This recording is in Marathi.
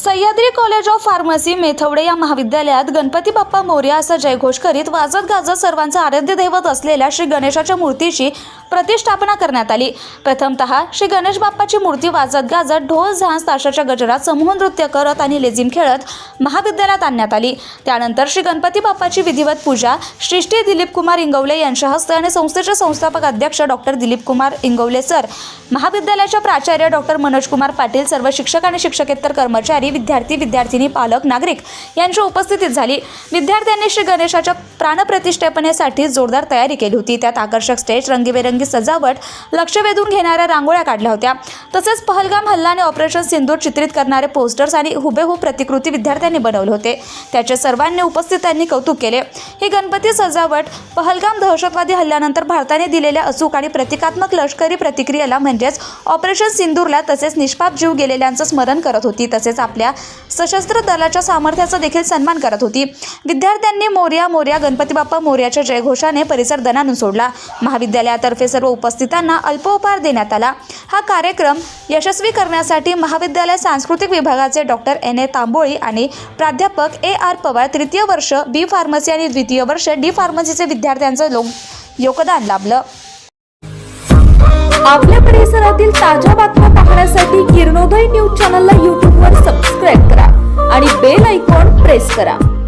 Sahyadri college of pharmacy Methwade या महाविद्यालयात गणपती बाप्पा मोर्या असा जयघोष करीत वाजत गाजत सर्वांचं आराध्य दैवत असलेल्या श्री गणेशाच्या मूर्तीची प्रतिष्ठापना करण्यात आली. प्रथमतः श्री गणेश बाप्पाची मूर्ती वाजत गाजत ढोल झांज ताशाच्या गजरात समूह नृत्य करत आणि लेझिम खेळत महाविद्यालयात आणण्यात आली. त्यानंतर श्री गणपती बाप्पाची विधिवत पूजा श्रीष्ठी दिलीप कुमार इंगवले यांच्या हस्ते आणि संस्थेचे संस्थापक अध्यक्ष डॉक्टर दिलीप कुमार इंगवले सर. महाविद्यालयाच्या प्राचार्य डॉक्टर मनोज कुमार पाटील सर्व शिक्षक आणि शिक्षकेतर कर्मचारी विद्यार्थी विद्यार्थिनी पालक नागरिक यांच्या उपस्थितीत झाली. विद्यार्थ्यांनी श्री गणेशाच्या प्राणप्रतिष्ठापनेसाठी जोरदार तयारी केली होती. त्यात आकर्षक स्टेज रंगीबेरंगी सजावट लक्ष वेधून घेणाऱ्या रांगोळ्या काढल्या होत्या. तसेच पहलगाम हल्ला आणि ऑपरेशन सिंदूर चित्रित करणारे पोस्टर्स आणि हुबेहूब प्रतिकृती विद्यार्थ्यांनी बनवले होते. त्याचे सर्वांनी उपस्थितांनी कौतुक केले. ही गणपती सजावट पहलगाम दहशतवादी हल्ल्यानंतर भारताने दिलेल्या अचूक आणि प्रतिकात्मक लष्करी प्रतिक्रियेला म्हणजेच ऑपरेशन सिंदूरला तसेच निष्पाप जीव गेलेल्यांचं स्मरण करत होती. तसेच आपली आपल्या सशस्त्र दलाच्या सामर्थ्याचा देखील सन्मान करत होती. विद्यार्थ्यांनी मोर्या मोर्या गणपती बाप्पा मोर्याच्या जयघोषाने परिसर दनानून सोडला. महाविद्यालयातर्फे सर्व उपस्थितांना अल्पोपहार देण्यात आला. हा कार्यक्रम यशस्वी करण्यासाठी महाविद्यालय सांस्कृतिक विभागाचे डॉक्टर एन. ए. तांबोळी आणि प्राध्यापक ए. आर. पवार तृतीय वर्ष बी फार्मसी आणि द्वितीय वर्ष डी फार्मसीचे विद्यार्थ्यांचं लोक योगदान लाभलं. आपल्या परिसरातील ताज्या बातम्या पाहण्यासाठी किरणोदय न्यूज चॅनलला यूट्यूबवर प्रेस करा.